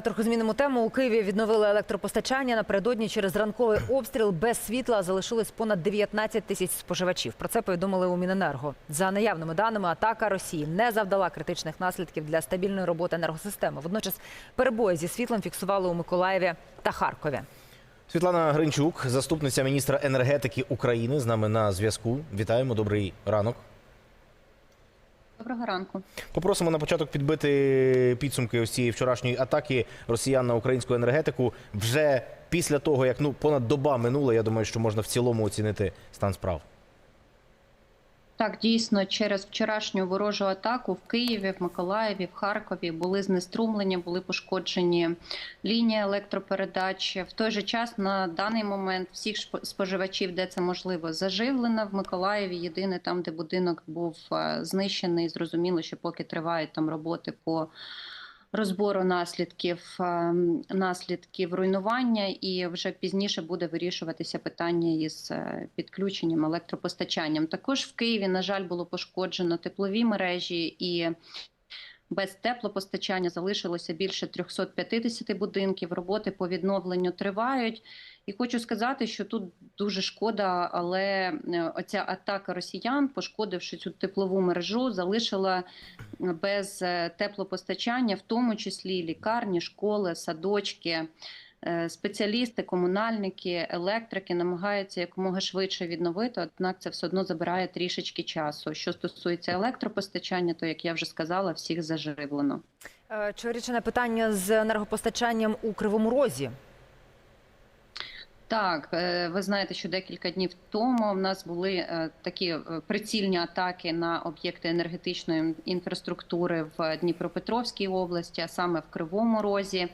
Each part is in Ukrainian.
Трохи змінимо тему. У Києві відновили електропостачання. Напередодні через ранковий обстріл без світла залишилось понад 19 тисяч споживачів. Про це повідомили у Міненерго. За наявними даними, атака Росії не завдала критичних наслідків для стабільної роботи енергосистеми. Водночас перебої зі світлом фіксували у Миколаєві та Харкові. Світлана Гринчук, заступниця міністра енергетики України, з нами на зв'язку. Вітаємо, добрий ранок. Доброго ранку. Попросимо на початок підбити підсумки ось цієї вчорашньої атаки росіян на українську енергетику. Вже після того, як ну понад доба минула, я думаю, що можна в цілому оцінити стан справ. Так, дійсно, через вчорашню ворожу атаку в Києві, в Миколаєві, в Харкові були знеструмлені, були пошкоджені лінії електропередач. В той же час на даний момент всіх споживачів, де це можливо, заживлено. В Миколаєві єдине там, де будинок був е, знищений. Зрозуміло, що поки тривають там роботи по розбору наслідків е, наслідків руйнування, і вже пізніше буде вирішуватися питання із е, підключенням електропостачанням. Також в Києві, на жаль, було пошкоджено теплові мережі і. Без теплопостачання залишилося більше 350 будинків. Роботи по відновленню тривають. І хочу сказати, що тут дуже шкода, але е, оця атака росіян, пошкодивши цю теплову мережу, залишила без е, теплопостачання, в тому числі лікарні, школи, садочки. Е, Спеціалісти, комунальники, електрики намагаються якомога швидше відновити, однак це все одно забирає трішечки часу. Що стосується електропостачання, то як я вже сказала, всіх заживлено. Е, вирішене питання з енергопостачанням у Кривому Розі? Так, е, ви знаєте, що декілька днів тому в нас були е, такі е, прицільні атаки на об'єкти енергетичної інфраструктури в Дніпропетровській області, а саме в Кривому Розі.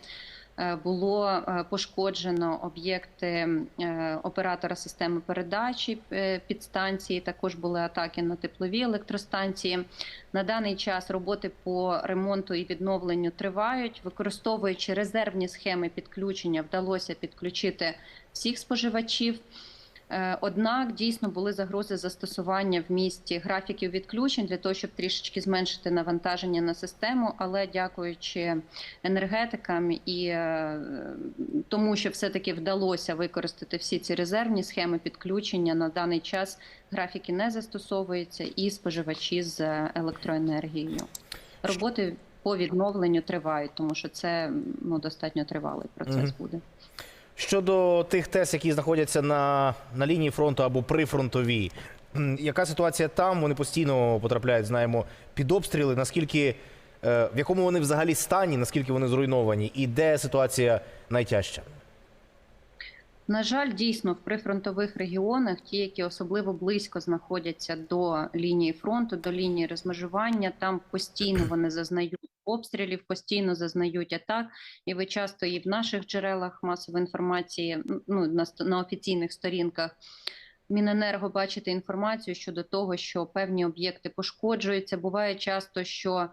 Е, Було е, пошкоджено об'єкти е, оператора системи передачі підстанції. Також були атаки на теплові електростанції. На даний час роботи по ремонту і відновленню тривають. Використовуючи резервні схеми підключення, вдалося підключити всіх споживачів. Е, Однак дійсно були загрози застосування в місті графіків відключень для того, щоб трішечки зменшити навантаження на систему. Але дякуючи енергетикам і е, тому, що все-таки вдалося використати всі ці резервні схеми підключення, на даний час графіки не застосовуються і споживачі з електроенергією. Роботи по відновленню тривають, тому що це ну достатньо тривалий процес буде. Щодо тих ТЕС, які знаходяться на, на лінії фронту або прифронтовій, яка ситуація там? Вони постійно потрапляють, знаємо, під обстріли. Наскільки е, в якому вони взагалі стані, наскільки вони зруйновані, і де ситуація найтяжча? На жаль, дійсно в прифронтових регіонах, ті, які особливо близько знаходяться до лінії фронту, до лінії розмежування, там постійно вони зазнають обстрілів, постійно зазнають атак. І ви часто і в наших джерелах масової інформації, ну на, на офіційних сторінках. Міненерго бачите інформацію щодо того, що певні об'єкти пошкоджуються. Буває часто, що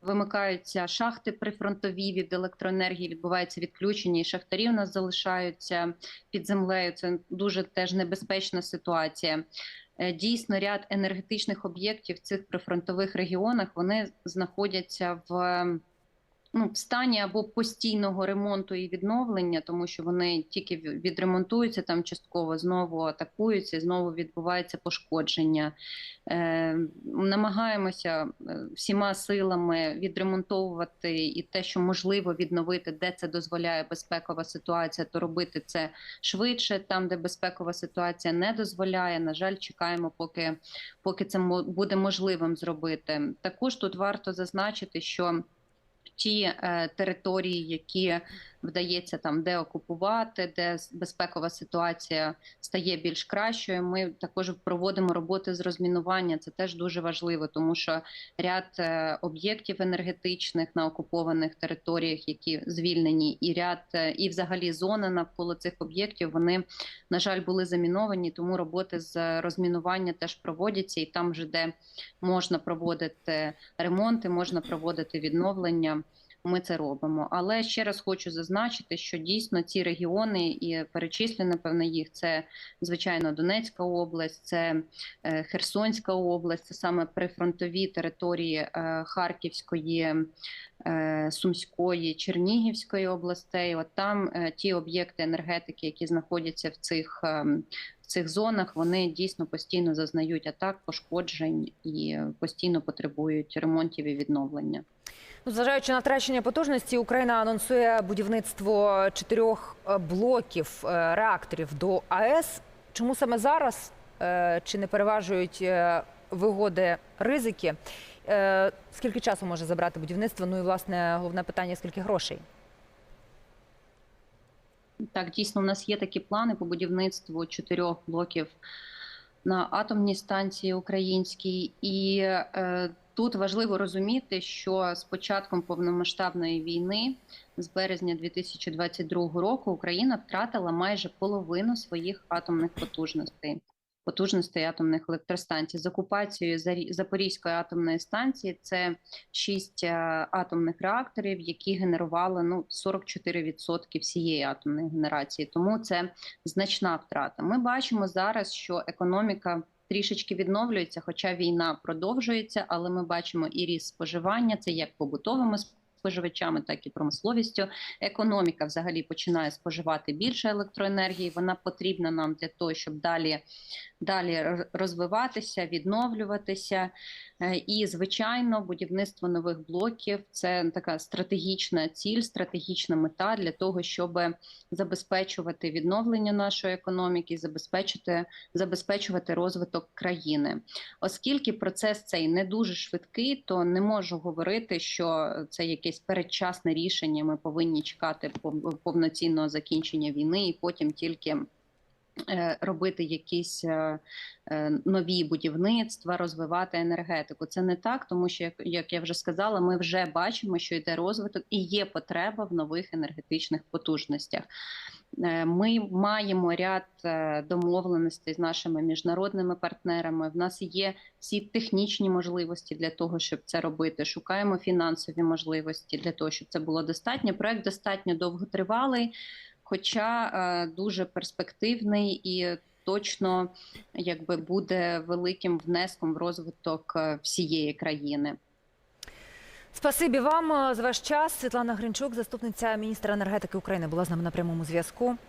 вимикаються шахти прифронтові від електроенергії, відбувається відключення, і шахтарі у нас залишаються під землею. Це дуже теж небезпечна ситуація. Е, Дійсно, ряд енергетичних об'єктів в цих прифронтових регіонах вони знаходяться в. Ну, в стані або постійного ремонту і відновлення, тому що вони тільки відремонтуються там частково, знову атакуються, знову відбувається пошкодження. Е, намагаємося е, всіма силами відремонтовувати і те, що можливо відновити, де це дозволяє безпекова ситуація, то робити це швидше. Там, де безпекова ситуація не дозволяє. На жаль, чекаємо, поки, поки це буде можливим зробити. Також тут варто зазначити, що ті е, території, які вдається там деокупувати, де безпекова ситуація стає більш кращою. Ми також проводимо роботи з розмінування. Це теж дуже важливо, тому що ряд е, об'єктів енергетичних на окупованих територіях, які звільнені, і ряд е, і взагалі зона навколо цих об'єктів, вони на жаль були заміновані. Тому роботи з розмінування теж проводяться, і там, вже де можна проводити ремонти, можна проводити відновлення. Ми це робимо. Але ще раз хочу зазначити, що дійсно ці регіони і перечислено напевно їх це звичайно Донецька область, це е, Херсонська область, це саме прифронтові території е, Харківської, е, Сумської, Чернігівської областей. От там ті об'єкти енергетики, які знаходяться в цих. Цих зонах вони дійсно постійно зазнають атак, пошкоджень і постійно потребують ремонтів і відновлення. Ну, зважаючи на втрачення потужності, Україна анонсує будівництво чотирьох е, блоків е, реакторів до АЕС. Чому саме зараз? Е, Чи не переважують вигоди ризики? Скільки часу може забрати будівництво? Ну і власне головне питання: скільки грошей? Так, дійсно, у нас є такі плани по будівництву чотирьох блоків на атомній станції українській, і е, тут важливо розуміти, що з початком повномасштабної війни, з березня 2022 року, Україна втратила майже половину своїх атомних потужностей. Потужностей атомних електростанцій з окупацією Запорізької атомної станції це шість е, атомних реакторів, які генерували ну 44% всієї атомної генерації. Тому це значна втрата. Ми бачимо зараз, що економіка трішечки відновлюється, хоча війна продовжується, але ми бачимо і ріст споживання. Це як побутовими споживачами, так і промисловістю. Економіка взагалі починає споживати більше електроенергії. Вона потрібна нам для того, щоб далі, далі розвиватися, відновлюватися. Е, І, звичайно, будівництво нових блоків це така стратегічна ціль, стратегічна мета для того, щоб забезпечувати відновлення нашої економіки, забезпечити, забезпечувати розвиток країни. Оскільки процес цей не дуже швидкий, то не можу говорити, що це якесь передчасне рішення. Ми повинні чекати пов- повноцінного закінчення війни і потім тільки. е, Робити якісь е, е, нові будівництва, розвивати енергетику. Це не так, тому що як я вже сказала, ми вже бачимо, що йде розвиток і є потреба в нових енергетичних потужностях. Е, Ми маємо ряд е, домовленостей з нашими міжнародними партнерами. В нас є всі технічні можливості для того, щоб це робити. Шукаємо фінансові можливості для того, щоб це було достатньо. Проект достатньо довготривалий, хоча е, дуже перспективний і. Точно якби буде великим внеском в розвиток всієї країни. Спасибі вам е, за ваш час. Світлана Гринчук, заступниця міністра енергетики України, була з нами на прямому зв'язку.